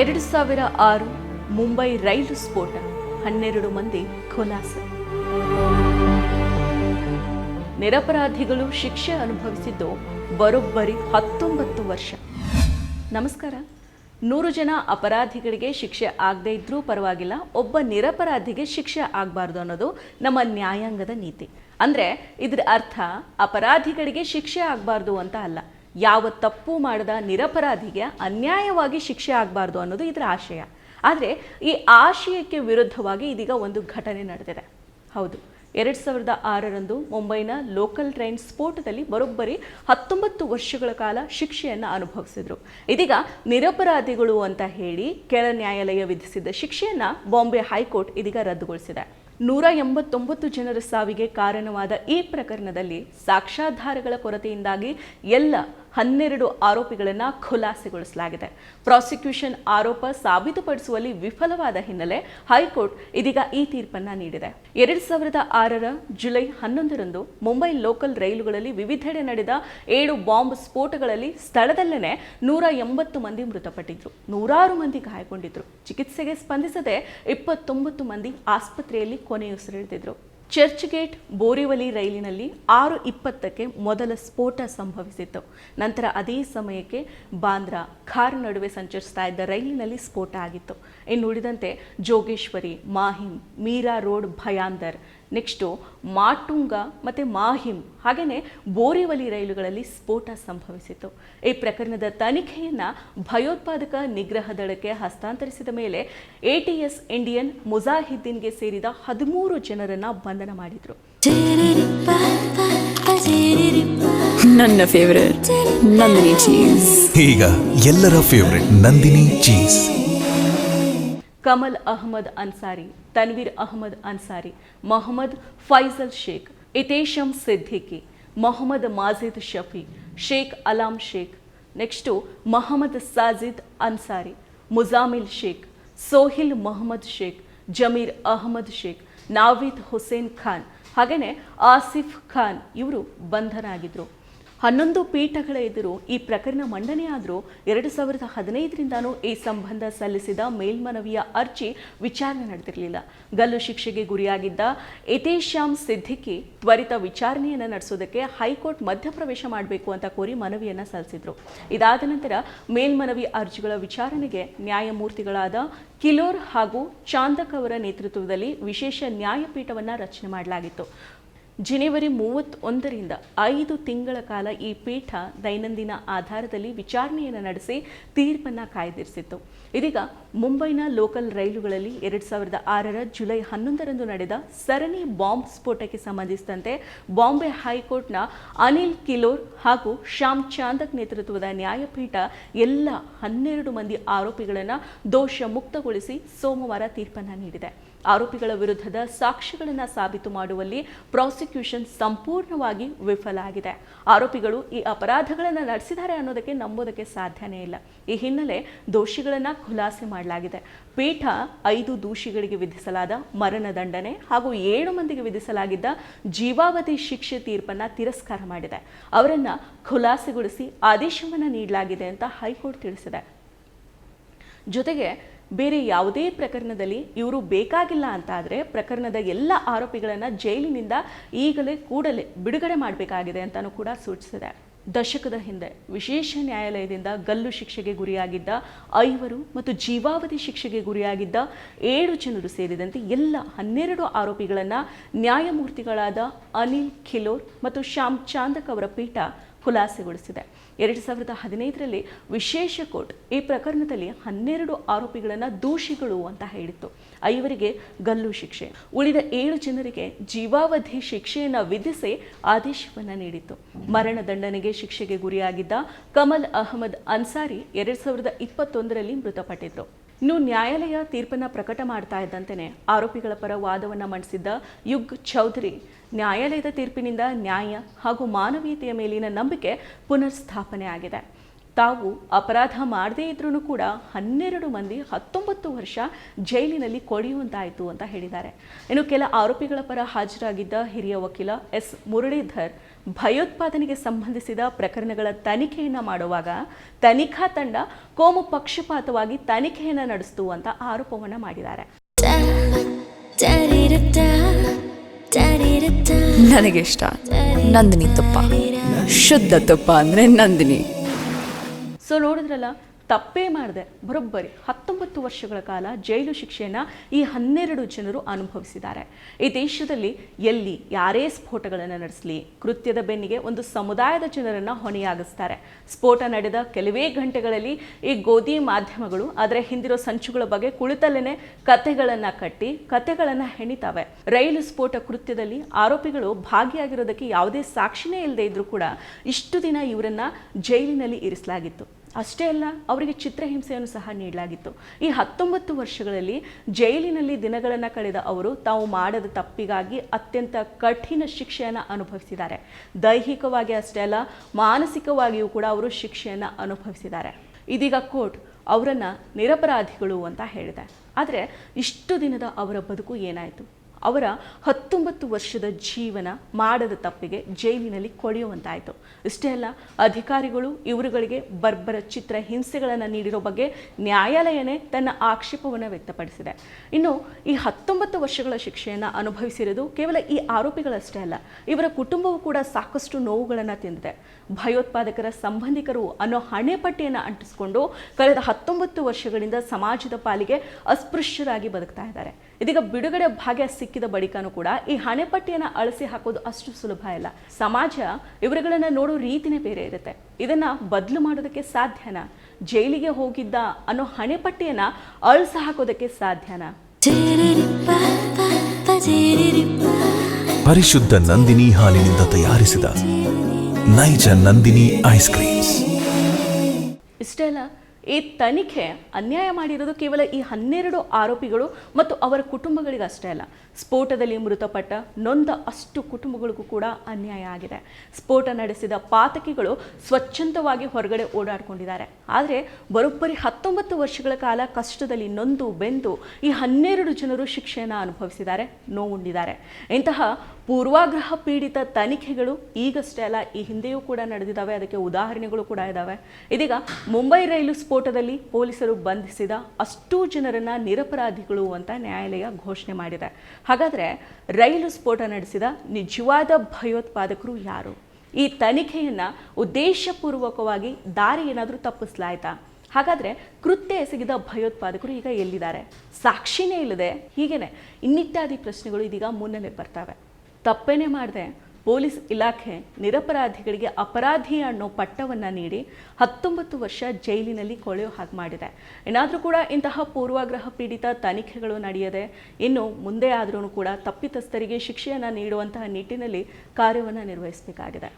ಎರಡು ಸಾವಿರ ಆರು ಮುಂಬೈ ರೈಲು ಸ್ಫೋಟ ಹನ್ನೆರಡು ಮಂದಿ ಖುಲಾಸೆ. ನಿರಪರಾಧಿಗಳು ಶಿಕ್ಷೆ ಅನುಭವಿಸಿದ್ದು ಬರೋಬ್ಬರಿ ಹತ್ತೊಂಬತ್ತು ವರ್ಷ. ನಮಸ್ಕಾರ. ನೂರು ಜನ ಅಪರಾಧಿಗಳಿಗೆ ಶಿಕ್ಷೆ ಆಗದೇ ಇದ್ರೂ ಪರವಾಗಿಲ್ಲ, ಒಬ್ಬ ನಿರಪರಾಧಿಗೆ ಶಿಕ್ಷೆ ಆಗಬಾರ್ದು ಅನ್ನೋದು ನಮ್ಮ ನ್ಯಾಯಾಂಗದ ನೀತಿ. ಅಂದರೆ ಇದ್ರ ಅರ್ಥ, ಅಪರಾಧಿಗಳಿಗೆ ಶಿಕ್ಷೆ ಆಗಬಾರ್ದು ಅಂತ ಅಲ್ಲ. ಯಾವ ತಪ್ಪು ಮಾಡದ ನಿರಪರಾಧಿಗೆ ಅನ್ಯಾಯವಾಗಿ ಶಿಕ್ಷೆ ಆಗಬಾರ್ದು ಅನ್ನೋದು ಇದರ ಆಶಯ. ಆದರೆ ಈ ಆಶಯಕ್ಕೆ ವಿರುದ್ಧವಾಗಿ ಇದೀಗ ಒಂದು ಘಟನೆ ನಡೆದಿದೆ. ಹೌದು, ಎರಡು ಸಾವಿರದ ಆರರಂದು ಮುಂಬೈನ ಲೋಕಲ್ ಟ್ರೈನ್ ಸ್ಫೋಟದಲ್ಲಿ ಬರೋಬ್ಬರಿ ಹತ್ತೊಂಬತ್ತು ವರ್ಷಗಳ ಕಾಲ ಶಿಕ್ಷೆಯನ್ನು ಅನುಭವಿಸಿದರು. ಇದೀಗ ನಿರಪರಾಧಿಗಳು ಅಂತ ಹೇಳಿ ಕೆಳ ನ್ಯಾಯಾಲಯ ವಿಧಿಸಿದ್ದ ಶಿಕ್ಷೆಯನ್ನು ಬಾಂಬೆ ಹೈಕೋರ್ಟ್ ಇದೀಗ ರದ್ದುಗೊಳಿಸಿದೆ. ನೂರ ಎಂಬತ್ತೊಂಬತ್ತು ಜನರ ಸಾವಿಗೆ ಕಾರಣವಾದ ಈ ಪ್ರಕರಣದಲ್ಲಿ ಸಾಕ್ಷ್ಯಾಧಾರಗಳ ಕೊರತೆಯಿಂದಾಗಿ ಎಲ್ಲ ಹನ್ನೆರಡು ಆರೋಪಿಗಳನ್ನು ಖುಲಾಸೆಗೊಳಿಸಲಾಗಿದೆ. ಪ್ರಾಸಿಕ್ಯೂಷನ್ ಆರೋಪ ಸಾಬೀತುಪಡಿಸುವಲ್ಲಿ ವಿಫಲವಾದ ಹಿನ್ನೆಲೆ ಹೈಕೋರ್ಟ್ ಇದೀಗ ಈ ತೀರ್ಪನ್ನು ನೀಡಿದೆ. ಎರಡು ಸಾವಿರದ ಆರರ ಜುಲೈ ಹನ್ನೊಂದರಂದು ಮುಂಬೈ ಲೋಕಲ್ ರೈಲುಗಳಲ್ಲಿ ವಿವಿಧೆಡೆ ನಡೆದ ಏಳು ಬಾಂಬ್ ಸ್ಫೋಟಗಳಲ್ಲಿ ಸ್ಥಳದಲ್ಲೇ ನೂರ ಎಂಬತ್ತು ಮಂದಿ ಮೃತಪಟ್ಟಿದ್ರು. ನೂರಾರು ಮಂದಿ ಗಾಯಗೊಂಡಿದ್ರು. ಚಿಕಿತ್ಸೆಗೆ ಸ್ಪಂದಿಸದೆ ಇಪ್ಪತ್ತೊಂಬತ್ತು ಮಂದಿ ಆಸ್ಪತ್ರೆಯಲ್ಲಿ ಕೊನೆಯುಸಿರೆಳೆದಿದ್ರು. ಚರ್ಚ್ ಗೇಟ್ ಬೋರಿವಲಿ ರೈಲಿನಲ್ಲಿ ಆರು ಇಪ್ಪತ್ತಕ್ಕೆ ಮೊದಲ ಸ್ಫೋಟ ಸಂಭವಿಸಿತ್ತು. ನಂತರ ಅದೇ ಸಮಯಕ್ಕೆ ಬಾಂದ್ರಾ ಖಾರ್ ನಡುವೆ ಸಂಚರಿಸ್ತಾ ಇದ್ದ ರೈಲಿನಲ್ಲಿ ಸ್ಫೋಟ ಆಗಿತ್ತು. ಇನ್ನುಳಿದಂತೆ ಜೋಗೇಶ್ವರಿ ಮಾಹಿಮ್ ಮೀರಾ ರೋಡ್, ಭಯಾಂದರ್ ನೆಕ್ಸ್ಟು ಮಾಟುಂಗ ಮತ್ತು ಮಾಹಿಮ್ ಹಾಗೆಯೇ ಬೋರಿವಲಿ ರೈಲುಗಳಲ್ಲಿ ಸ್ಫೋಟ ಸಂಭವಿಸಿತ್ತು. ಈ ಪ್ರಕರಣದ ತನಿಖೆಯನ್ನು ಭಯೋತ್ಪಾದಕ ನಿಗ್ರಹ ದಳಕ್ಕೆ ಹಸ್ತಾಂತರಿಸಿದ ಮೇಲೆ ಎಟಿಎಸ್ ಇಂಡಿಯನ್ ಮುಜಾಹಿದ್ದೀನ್ಗೆ ಸೇರಿದ ಹದಿಮೂರು ಜನರನ್ನು ಬಂಧನ ಮಾಡಿದರು. ನನ್ನ ಫೇವರೇಟ್ ನಂದಿನಿ ಚೀಸ್ ಈಗ ಎಲ್ಲರ favourite Nandini cheese Kamal Ahmed Ansari, Tanveer Ahmed Ansari, Mohammed Faizal Shaikh, Ehtesham Siddiqui, Mohammed Majid Shafi, Shaikh Alam Shaikh, next Mohammed Sajid Ansari, Muzammil Shaikh, Sohail Mohammed Shaikh, Zameer Ahmed Shaikh, Naveed Hussain Khan ಹಾಗೆಯೇ ಆಸಿಫ್ ಖಾನ್ ಇವರು ಬಂಧನ ಆಗಿದ್ರು ಹನ್ನೊಂದು ಪೀಠಗಳ ಎದುರು ಈ ಪ್ರಕರಣ ಮಂಡನೆಯಾದರೂ ಎರಡು ಸಾವಿರದ ಹದಿನೈದರಿಂದನೂ ಈ ಸಂಬಂಧ ಸಲ್ಲಿಸಿದ ಮೇಲ್ಮನವಿಯ ಅರ್ಜಿ ವಿಚಾರಣೆ ನಡೆದಿರಲಿಲ್ಲ. ಗಲ್ಲು ಶಿಕ್ಷೆಗೆ ಗುರಿಯಾಗಿದ್ದ ಯತೇಶ್ಯಾಮ್ ಸಿದ್ದಿಕಿ ತ್ವರಿತ ವಿಚಾರಣೆಯನ್ನು ನಡೆಸೋದಕ್ಕೆ ಹೈಕೋರ್ಟ್ ಮಧ್ಯಪ್ರವೇಶ ಮಾಡಬೇಕು ಅಂತ ಕೋರಿ ಮನವಿಯನ್ನು ಸಲ್ಲಿಸಿದರು. ಇದಾದ ನಂತರ ಮೇಲ್ಮನವಿ ಅರ್ಜಿಗಳ ವಿಚಾರಣೆಗೆ ನ್ಯಾಯಮೂರ್ತಿಗಳಾದ ಕಿಲೋರ್ ಹಾಗೂ ಚಾಂದಕ್ ಅವರ ನೇತೃತ್ವದಲ್ಲಿ ವಿಶೇಷ ನ್ಯಾಯಪೀಠವನ್ನು ರಚನೆ ಮಾಡಲಾಗಿತ್ತು. ಜನವರಿ ಮೂವತ್ತೊಂದರಿಂದ ಐದು ತಿಂಗಳ ಕಾಲ ಈ ಪೀಠ ದೈನಂದಿನ ಆಧಾರದಲ್ಲಿ ವಿಚಾರಣೆಯನ್ನು ನಡೆಸಿ ತೀರ್ಪನ್ನು ಕಾಯ್ದಿರಿಸಿತ್ತು. ಇದೀಗ ಮುಂಬೈನ ಲೋಕಲ್ ರೈಲುಗಳಲ್ಲಿ ಎರಡು ಸಾವಿರದ ಆರರ ಜುಲೈ ಹನ್ನೊಂದರಂದು ನಡೆದ ಸರಣಿ ಬಾಂಬ್ ಸ್ಫೋಟಕ್ಕೆ ಸಂಬಂಧಿಸಿದಂತೆ ಬಾಂಬೆ ಹೈಕೋರ್ಟ್ನ ಅನಿಲ್ ಕಿಲೋರ್ ಹಾಗೂ ಶ್ಯಾಮ್ ಚಾಂದಕ್ ನೇತೃತ್ವದ ನ್ಯಾಯಪೀಠ ಎಲ್ಲ ಹನ್ನೆರಡು ಮಂದಿ ಆರೋಪಿಗಳನ್ನು ದೋಷ ಮುಕ್ತಗೊಳಿಸಿ ಸೋಮವಾರ ತೀರ್ಪನ್ನು ನೀಡಿದೆ. ಆರೋಪಿಗಳ ವಿರುದ್ಧದ ಸಾಕ್ಷ್ಯಗಳನ್ನು ಸಾಬೀತು ಮಾಡುವಲ್ಲಿ ಪ್ರಾಸಿಕ್ಯೂಷನ್ ಸಂಪೂರ್ಣವಾಗಿ ವಿಫಲ ಆಗಿದೆ ಆರೋಪಿಗಳು ಈ ಅಪರಾಧಗಳನ್ನು ನಡೆಸಿದ್ದಾರೆ ಅನ್ನೋದಕ್ಕೆ ನಂಬೋದಕ್ಕೆ ಸಾಧ್ಯನೇ ಇಲ್ಲ. ಈ ಹಿನ್ನೆಲೆ ದೋಷಿಗಳನ್ನು ಖುಲಾಸೆ ಮಾಡಲಾಗಿದೆ. ಪೀಠ ಐದು ದೋಷಿಗಳಿಗೆ ವಿಧಿಸಲಾದ ಮರಣದಂಡನೆ ಹಾಗೂ ಏಳು ಮಂದಿಗೆ ವಿಧಿಸಲಾಗಿದ್ದ ಜೀವಾವಧಿ ಶಿಕ್ಷೆ ತೀರ್ಪನ್ನು ತಿರಸ್ಕಾರ ಮಾಡಿದೆ. ಅವರನ್ನು ಖುಲಾಸೆಗೊಳಿಸಿ ಆದೇಶವನ್ನು ನೀಡಲಾಗಿದೆ ಅಂತ ಹೈಕೋರ್ಟ್ ತಿಳಿಸಿದೆ. ಜೊತೆಗೆ ಬೇರೆ ಯಾವುದೇ ಪ್ರಕರಣದಲ್ಲಿ ಇವರು ಬೇಕಾಗಿಲ್ಲ ಅಂತ ಆದರೆ ಪ್ರಕರಣದ ಎಲ್ಲ ಆರೋಪಿಗಳನ್ನು ಜೈಲಿನಿಂದ ಈಗಲೇ ಕೂಡಲೇ ಬಿಡುಗಡೆ ಮಾಡಬೇಕಾಗಿದೆ ಅಂತಲೂ ಕೂಡ ಸೂಚಿಸಿದೆ. ದಶಕದ ಹಿಂದೆ ವಿಶೇಷ ನ್ಯಾಯಾಲಯದಿಂದ ಗಲ್ಲು ಶಿಕ್ಷೆಗೆ ಗುರಿಯಾಗಿದ್ದ, ಐವರು ಮತ್ತು ಜೀವಾವಧಿ ಶಿಕ್ಷೆಗೆ ಗುರಿಯಾಗಿದ್ದ ಏಳು ಜನರು ಸೇರಿದಂತೆ ಎಲ್ಲ ಹನ್ನೆರಡು ಆರೋಪಿಗಳನ್ನು ನ್ಯಾಯಮೂರ್ತಿಗಳಾದ ಅನಿಲ್ ಖಿಲೋರ್ ಮತ್ತು ಶ್ಯಾಮ್ ಚಾಂದಕ್ ಅವರ ಪೀಠ ಖುಲಾಸೆಗೊಳಿಸಿದೆ. ಎರಡು ಸಾವಿರದ ಹದಿನೈದರಲ್ಲಿ ವಿಶೇಷ ಕೋರ್ಟ್ ಈ ಪ್ರಕರಣದಲ್ಲಿ ಹನ್ನೆರಡು ಆರೋಪಿಗಳನ್ನು ದೋಷಿಗಳು ಅಂತ ಹೇಳಿತ್ತು. ಐವರಿಗೆ ಗಲ್ಲು ಶಿಕ್ಷೆ. ಉಳಿದ ಏಳು ಜನರಿಗೆ ಜೀವಾವಧಿ ಶಿಕ್ಷೆಯನ್ನು ವಿಧಿಸಿ ಆದೇಶವನ್ನು ನೀಡಿತ್ತು. ಮರಣದಂಡನೆಗೆ ಶಿಕ್ಷೆಗೆ ಗುರಿಯಾಗಿದ್ದ ಕಮಲ್ ಅಹಮದ್ ಅನ್ಸಾರಿ ಎರಡು ಸಾವಿರದ ಇಪ್ಪತ್ತೊಂದರಲ್ಲಿ ಮೃತಪಟ್ಟಿದ್ರು ಇನ್ನು ನ್ಯಾಯಾಲಯ ತೀರ್ಪನ್ನು ಪ್ರಕಟ ಮಾಡ್ತಾ ಇದ್ದಂತೆಯೇ ಆರೋಪಿಗಳ ಪರ ವಾದವನ್ನು ಮಂಡಿಸಿದ್ದ ಯುಗ್ ಚೌಧರಿ ನ್ಯಾಯಾಲಯದ ತೀರ್ಪಿನಿಂದ ನ್ಯಾಯ ಹಾಗೂ ಮಾನವೀಯತೆಯ ಮೇಲಿನ ನಂಬಿಕೆ ಪುನರ್ ಸ್ಥಾಪನೆ ಆಗಿದೆ ತಾವು ಅಪರಾಧ ಮಾಡದೇ ಇದ್ರೂ ಕೂಡ ಹನ್ನೆರಡು ಮಂದಿ ಹತ್ತೊಂಬತ್ತು ವರ್ಷ ಜೈಲಿನಲ್ಲಿ ಕೊಡಿಯುವಂತಾಯಿತು ಅಂತ ಹೇಳಿದ್ದಾರೆ. ಇನ್ನು ಕೆಲ ಆರೋಪಿಗಳ ಪರ ಹಾಜರಾಗಿದ್ದ ಹಿರಿಯ ವಕೀಲ ಎಸ್ ಮುರಳೀಧರ್ ಭಯೋತ್ಪಾದನೆಗೆ ಸಂಬಂಧಿಸಿದ ಪ್ರಕರಣಗಳ ತನಿಖೆಯನ್ನು ಮಾಡುವಾಗ ತನಿಖಾ ತಂಡ ಕೋಮು ಪಕ್ಷಪಾತವಾಗಿ ತನಿಖೆಯನ್ನು ನಡೆಸಿತು ಅಂತ ಆರೋಪವನ್ನು ಮಾಡಿದ್ದಾರೆ. ನನಗೆ ಇಷ್ಟ ನಂದಿನಿ ತುಪ್ಪ. ಶುದ್ಧ ತುಪ್ಪ ಅಂದ್ರೆ ನಂದಿನಿ. ಸೊ ನೋಡಿದ್ರಲ್ಲ ತಪ್ಪೇ ಮಾಡದೆ. ಬರೋಬ್ಬರಿ. ಹತ್ತೊಂಬತ್ತು ವರ್ಷಗಳ ಕಾಲ ಜೈಲು ಶಿಕ್ಷೆಯನ್ನು ಈ ಹನ್ನೆರಡು ಜನರು ಅನುಭವಿಸಿದ್ದಾರೆ. ಈ ದೇಶದಲ್ಲಿ ಎಲ್ಲಿ ಯಾರೇ ಸ್ಫೋಟಗಳನ್ನು ನಡೆಸಲಿ, ಕೃತ್ಯದ ಬೆನ್ನಿಗೆ ಒಂದು ಸಮುದಾಯದ ಜನರನ್ನು ಹೊಣೆಯಾಗಿಸ್ತಾರೆ. ಸ್ಫೋಟ ನಡೆದ ಕೆಲವೇ ಗಂಟೆಗಳಲ್ಲಿ ಈ ಗೋಧಿ ಮಾಧ್ಯಮಗಳು ಅದರ ಹಿಂದಿರೋ ಸಂಚುಗಳ ಬಗ್ಗೆ ಕುಳಿತಲ್ಲೇ ಕಥೆಗಳನ್ನು ಕಟ್ಟಿ, ಕತೆಗಳನ್ನು ಹೆಣಿತಾವೆ. ರೈಲು ಸ್ಫೋಟ ಕೃತ್ಯದಲ್ಲಿ ಆರೋಪಿಗಳು ಭಾಗಿಯಾಗಿರೋದಕ್ಕೆ ಯಾವುದೇ ಸಾಕ್ಷಿನೇ ಇಲ್ಲದೆ ಇದ್ರೂ ಕೂಡ ಇಷ್ಟು ದಿನ ಇವರನ್ನ ಜೈಲಿನಲ್ಲಿ ಇರಿಸಲಾಗಿತ್ತು. ಅಷ್ಟೇ ಅಲ್ಲ, ಅವರಿಗೆ ಚಿತ್ರಹಿಂಸೆಯನ್ನು ಸಹ ನೀಡಲಾಗಿತ್ತು. ಈ ಹತ್ತೊಂಬತ್ತು ವರ್ಷಗಳಲ್ಲಿ ಜೈಲಿನಲ್ಲಿ ದಿನಗಳನ್ನು ಕಳೆದ ಅವರು ತಾವು ಮಾಡದ ತಪ್ಪಿಗಾಗಿ ಅತ್ಯಂತ ಕಠಿಣ ಶಿಕ್ಷೆಯನ್ನು ಅನುಭವಿಸಿದ್ದಾರೆ. ದೈಹಿಕವಾಗಿ ಅಷ್ಟೇ ಅಲ್ಲ, ಮಾನಸಿಕವಾಗಿಯೂ ಕೂಡ ಅವರು ಶಿಕ್ಷೆಯನ್ನು ಅನುಭವಿಸಿದ್ದಾರೆ. ಇದೀಗ ಕೋರ್ಟ್ ಅವರನ್ನು ನಿರಪರಾಧಿಗಳು ಅಂತ ಹೇಳಿದೆ. ಆದರೆ ಇಷ್ಟು ದಿನದ ಅವರ ಬದುಕು ಏನಾಯಿತು? ಅವರ ಹತ್ತೊಂಬತ್ತು ವರ್ಷದ ಜೀವನ ಮಾಡದ ತಪ್ಪಿಗೆ ಜೈಲಿನಲ್ಲಿ ಕೊಳೆಯುವಂತಾಯಿತು. ಇಷ್ಟೇ ಅಲ್ಲ, ಅಧಿಕಾರಿಗಳು ಇವರುಗಳಿಗೆ ಬರ್ಬರ ಚಿತ್ರ ಹಿಂಸೆಗಳನ್ನು ನೀಡಿರೋ ಬಗ್ಗೆ ನ್ಯಾಯಾಲಯನೇ ತನ್ನ ಆಕ್ಷೇಪವನ್ನು ವ್ಯಕ್ತಪಡಿಸಿದೆ. ಇನ್ನು ಈ ಹತ್ತೊಂಬತ್ತು ವರ್ಷಗಳ ಶಿಕ್ಷೆಯನ್ನು ಅನುಭವಿಸಿರೋದು ಕೇವಲ ಈ ಆರೋಪಿಗಳಷ್ಟೇ ಅಲ್ಲ, ಇವರ ಕುಟುಂಬವು ಕೂಡ ಸಾಕಷ್ಟು ನೋವುಗಳನ್ನು ತಿಂದಿದೆ. ಭಯೋತ್ಪಾದಕರ ಸಂಬಂಧಿಕರು ಅನ್ನೋ ಹಣೆಪಟ್ಟಿಯನ್ನು ಅಂಟಿಸಿಕೊಂಡು ಕಳೆದ ಹತ್ತೊಂಬತ್ತು ವರ್ಷಗಳಿಂದ ಸಮಾಜದ ಪಾಲಿಗೆ ಅಸ್ಪೃಶ್ಯರಾಗಿ ಬದುಕ್ತಾ ಇದ್ದಾರೆ. ಇದೀಗ ಬಿಡುಗಡೆ ಭಾಗ್ಯ ಸಿಕ್ಕಿದ ಬಳಿಕನೂ ಕೂಡ ಈ ಹಣೆಪಟ್ಟಿಯನ್ನು ಅಳಿಸಿ ಹಾಕೋದು ಅಷ್ಟು ಸುಲಭ ಇಲ್ಲ. ಸಮಾಜ ಇವರುಗಳನ್ನು ನೋಡೋ ರೀತಿನೇ ಬೇರೆ ಇರುತ್ತೆ. ಇದನ್ನ ಬದಲು ಮಾಡೋದಕ್ಕೆ ಸಾಧ್ಯನ? ಜೈಲಿಗೆ ಹೋಗಿದ್ದ ಅನ್ನೋ ಹಣೆಪಟ್ಟಿಯನ್ನ ಅಳಿಸಿ ಹಾಕೋದಕ್ಕೆ ಸಾಧ್ಯನ? ಪರಿಶುದ್ಧ ನಂದಿನಿ ಹಾಲಿನಿಂದ ತಯಾರಿಸಿದ ನೈಜ ನಂದಿನಿ ಐಸ್ ಕ್ರೀಮ್ಸ್. ಇಷ್ಟೇ ಅಲ್ಲ ಈ ತನಿಖೆ ಅನ್ಯಾಯ ಮಾಡಿರೋದು ಕೇವಲ ಈ ಹನ್ನೆರಡು ಆರೋಪಿಗಳು ಮತ್ತು ಅವರ ಕುಟುಂಬಗಳಿಗಷ್ಟೇ ಅಲ್ಲ. ಸ್ಫೋಟದಲ್ಲಿ ಮೃತಪಟ್ಟ ನೊಂದ ಅಷ್ಟು ಕುಟುಂಬಗಳಿಗೂ ಕೂಡ ಅನ್ಯಾಯ ಆಗಿದೆ. ಸ್ಫೋಟ ನಡೆಸಿದ ಪಾತಕಿಗಳು ಸ್ವಚ್ಛಂದವಾಗಿ ಹೊರಗಡೆ ಓಡಾಡಿಕೊಂಡಿದ್ದಾರೆ. ಆದರೆ ಬರೋಬ್ಬರಿ ಹತ್ತೊಂಬತ್ತು ವರ್ಷಗಳ ಕಾಲ ಕಷ್ಟದಲ್ಲಿ ನೊಂದು, ಬೆಂದು ಈ ಹನ್ನೆರಡು ಜನರು ಶಿಕ್ಷೆಯನ್ನು ಅನುಭವಿಸಿದ್ದಾರೆ, ನೋವುಂಡಿದ್ದಾರೆ. ಇಂತಹ ಪೂರ್ವಾಗ್ರಹ ಪೀಡಿತ ತನಿಖೆಗಳು ಈಗಷ್ಟೇ ಅಲ್ಲ, ಈ ಹಿಂದೆಯೂ ಕೂಡ ನಡೆದಿದ್ದಾವೆ. ಅದಕ್ಕೆ ಉದಾಹರಣೆಗಳು ಕೂಡ ಇದ್ದಾವೆ ಇದೀಗ ಮುಂಬೈ ರೈಲು ಸ್ಫೋಟದಲ್ಲಿ ಪೊಲೀಸರು ಬಂಧಿಸಿದ ಅಷ್ಟೂ ಜನರನ್ನ ನಿರಪರಾಧಿಗಳು ಅಂತ ನ್ಯಾಯಾಲಯ ಘೋಷಣೆ ಮಾಡಿದೆ. ಹಾಗಾದ್ರೆ ರೈಲು ಸ್ಫೋಟ ನಡೆಸಿದ ನಿಜವಾದ ಭಯೋತ್ಪಾದಕರು ಯಾರು? ಈ ತನಿಖೆಯನ್ನು ಉದ್ದೇಶಪೂರ್ವಕವಾಗಿ ದಾರಿ ಏನಾದರೂ ತಪ್ಪಿಸ್ಲಾಯ್ತಾ? ಹಾಗಾದರೆ ಕೃತ್ಯ ಎಸಗಿದ ಭಯೋತ್ಪಾದಕರು ಈಗ ಎಲ್ಲಿದ್ದಾರೆ? ಸಾಕ್ಷಿನೇ ಇಲ್ಲದೆ ಹೀಗೇನೆ ಇನ್ನಿತ್ಯಾದಿ ಪ್ರಶ್ನೆಗಳು ಇದೀಗ ಮುನ್ನೆಲೆ ಬರ್ತವೆ. ತಪ್ಪೇನೆ ಮಾಡದೆ. ಪೊಲೀಸ್ ಇಲಾಖೆ ನಿರಪರಾಧಿಗಳಿಗೆ ಅಪರಾಧಿ ಅನ್ನೋ ಪಟ್ಟವನ್ನು ನೀಡಿ ಹತ್ತೊಂಬತ್ತು ವರ್ಷ ಜೈಲಿನಲ್ಲಿ ಕೊಳೆಯೋ ಹಾಗೆ ಮಾಡಿದೆ. ಏನಾದರೂ ಕೂಡ ಇಂತಹ ಪೂರ್ವಾಗ್ರಹ ಪೀಡಿತ ತನಿಖೆಗಳು ನಡೆಯದೆ, ಇನ್ನು ಮುಂದೆ ಆದ್ರೂ ಕೂಡ ತಪ್ಪಿತಸ್ಥರಿಗೆ ಶಿಕ್ಷೆಯನ್ನು ನೀಡುವಂತಹ ನಿಟ್ಟಿನಲ್ಲಿ ಕಾರ್ಯವನ್ನು ನಿರ್ವಹಿಸಬೇಕಾಗಿದೆ.